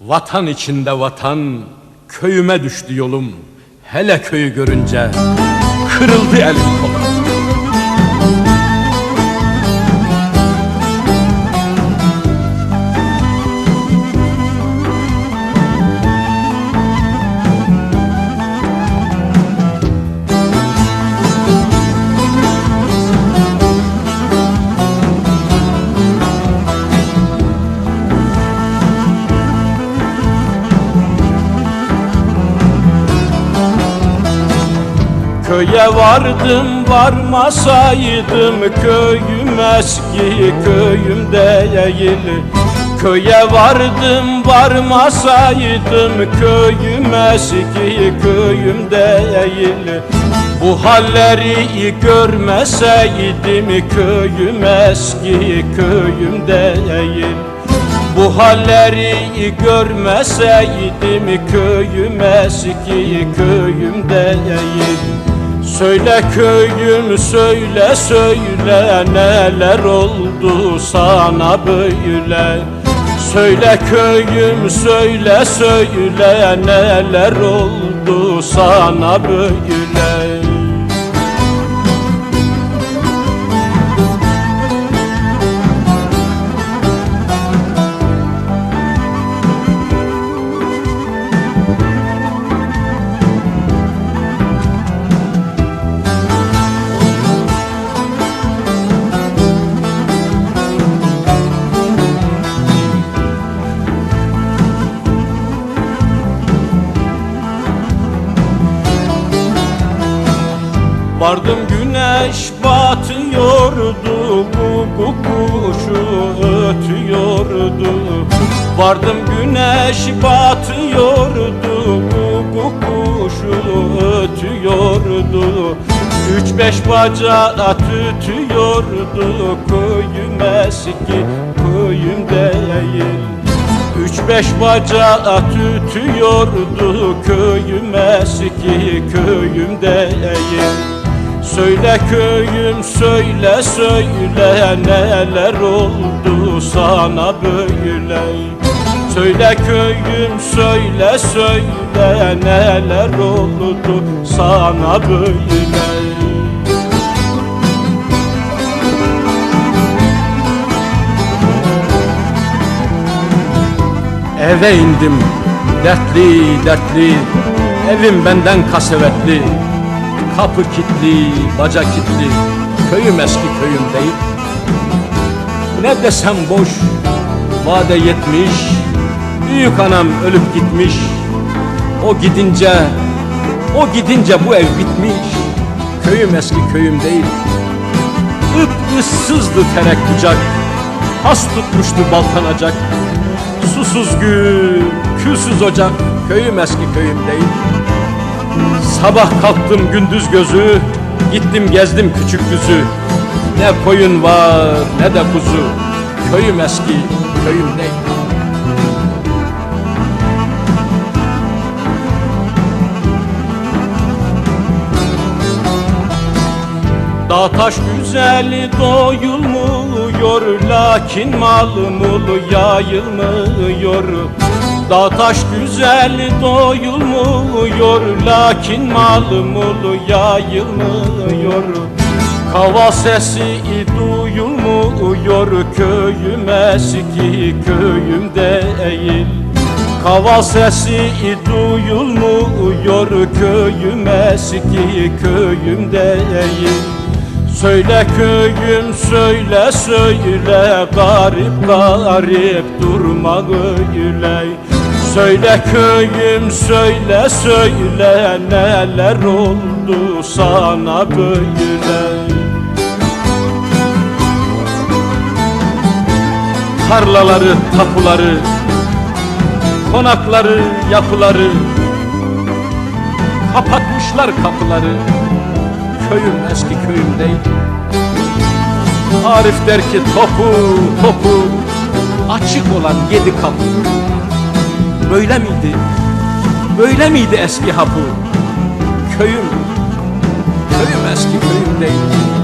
Vatan içinde vatan, köyüme düştü yolum. Hele köyü görünce kırıldı elim kolum. Köye vardım varmasaydım köyüm eski köyüm değil. Köye vardım varmasaydım köyüm eski köyüm değil. Bu halleri görmeseydim köyüm eski köyüm değil. Bu halleri görmeseydim köyüm eski köyüm değil Söyle köyüm söyle söyle neler oldu sana böyle? Söyle köyüm söyle söyle neler oldu sana böyle Vardım güneş batıyordu bu kuşu ötüyordu. Vardım güneş batıyordu bu kuşu ötüyordu. Üç beş bacağı tütüyordu Köyüm eski köyüm değil. Üç beş bacağı tütüyordu Köyüm eski köyüm değil Söyle köyüm söyle söyle neler oldu sana böyle? Söyle köyüm söyle söyle neler oldu sana böyle? Eve indim dertli dertli. Evim benden kasevetli Kapı kilitli, baca kilitli Köyüm eski köyüm değil. Ne desem boş Vade yetmiş Büyük anam ölüp gitmiş. O gidince O gidince bu ev bitmiş. Köyüm eski köyüm değil. Ip ıssızdı terek bucak Has tutmuştu baltanacak. Susuz gül, külsüz ocak Köyüm eski köyüm değil Sabah kalktım gündüz gözü Gittim gezdim küçük düzü Ne koyun var ne de kuzu. Köyüm eski köyüm değil Dağ taş güzeli doyulmuyor Lakin ulu yayılmıyor Dağ taş güzeli doyulmuyor Lakin malım ulu yayılmıyor. Kava sesi duyulmuyor Köyüm eski köyüm değil Kava sesi duyulmuyor Köyüm eski köyüm değil Söyle köyüm söyle söyle Garip garip durma öyle Söyle köyüm söyle söyle Neler oldu sana böyle. Tarlaları, tapuları Konakları, yapıları Kapatmışlar kapıları. Köyüm eski köyüm değil. Arif der ki topu topu Açık olan yedi kapı Böyle miydi? Böyle miydi eski hapı? Köyüm Köyüm eski köyüm değil